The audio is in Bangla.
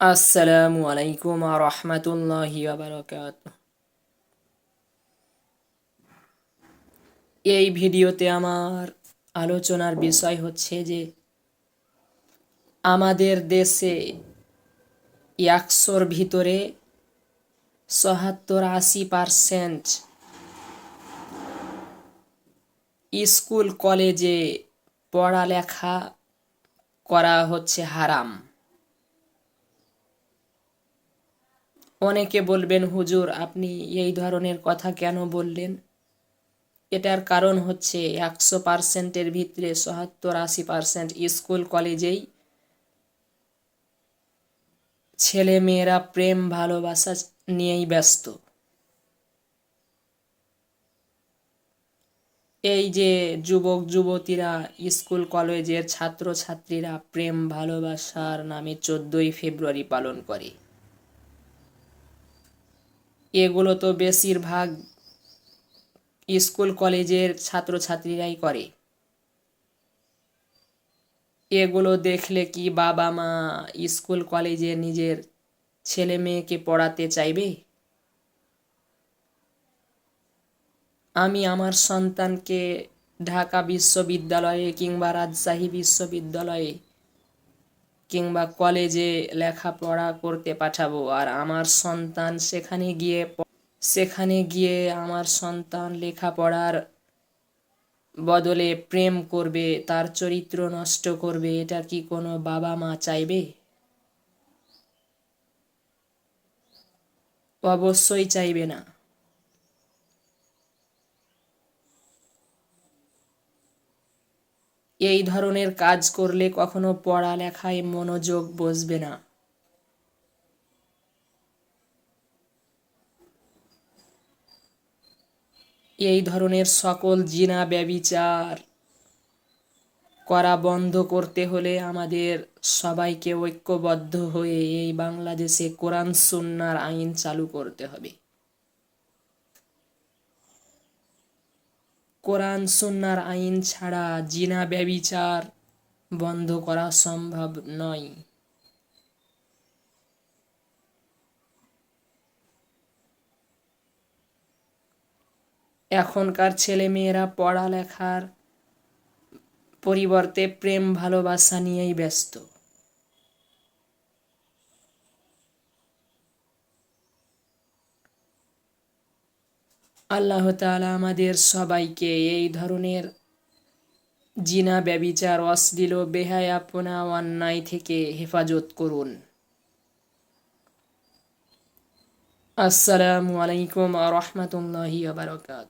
আসসালামু আলাইকুম আ রহমতুল্লাহি এই ভিডিওতে আমার আলোচনার বিষয় হচ্ছে যে আমাদের দেশে একশোর ভিতরে সহাত্তর আশি পারসেন্ট স্কুল, কলেজে পড়ালেখা করা হচ্ছে হারাম। অনেকে বলবেন, হুজুর, আপনি এই ধরনের কথা কেন বললেন? এটার কারণ হচ্ছে একশো পার্সেন্টের ভিতরে সহাত্তর আশি পার্সেন্ট স্কুল কলেজেই ছেলে মেয়েরা প্রেম, ভালোবাসা নিয়েই ব্যস্ত। এই যে যুবক, যুবতীরা স্কুল কলেজের ছাত্রছাত্রীরা প্রেম, ভালোবাসার নামে চোদ্দই ফেব্রুয়ারি পালন করে। এগুলো তো বেশিরভাগ স্কুল কলেজের ছাত্রছাত্রীরাই করে। এগুলো দেখলে কি বাবা মা স্কুল কলেজে নিজের ছেলে মেয়েকে পড়াতে চাইবে? আমি আমার সন্তানকে ঢাকা বিশ্ববিদ্যালয়ে কিংবা রাজশাহী বিশ্ববিদ্যালয়ে কিংবা কলেজে লেখাপড়া করতে পাঠাবো। আর আমার সন্তান সেখানে গিয়ে সেখানে গিয়ে আমার সন্তান লেখাপড়ার বদলে প্রেম করবে, তার চরিত্র নষ্ট করবে, এটা কি কোনো বাবা মা চাইবে? অবশ্যই চাইবে না। এই ধরনের কাজ করলে কখনো পড়ালেখায় মনোযোগ বসবে না। এই ধরনের সকল জিনা ব্যবিচার করা বন্ধ করতে হলে আমাদের সবাইকে ঐক্যবদ্ধ হয়ে এই বাংলাদেশে কোরআন, সুন্নার আইন চালু করতে হবে। কোরআন, সুন্নার আইন ছাড়া জিনা, ব্যবিচার বন্ধ করা সম্ভব নয়। এখনকার ছেলে মেয়েরা পড়ালেখার পরিবর্তে প্রেম, ভালোবাসা নিয়েই ব্যস্ত। আল্লাহ তালা আমাদের সবাইকে এই ধরনের জিনা, ব্যবিচার, অশ্লীল বেহায়াপনা অন্যায় থেকে হেফাজত করুন। আসসালামু আলাইকুম রহমতুল্লাহি আবরকাত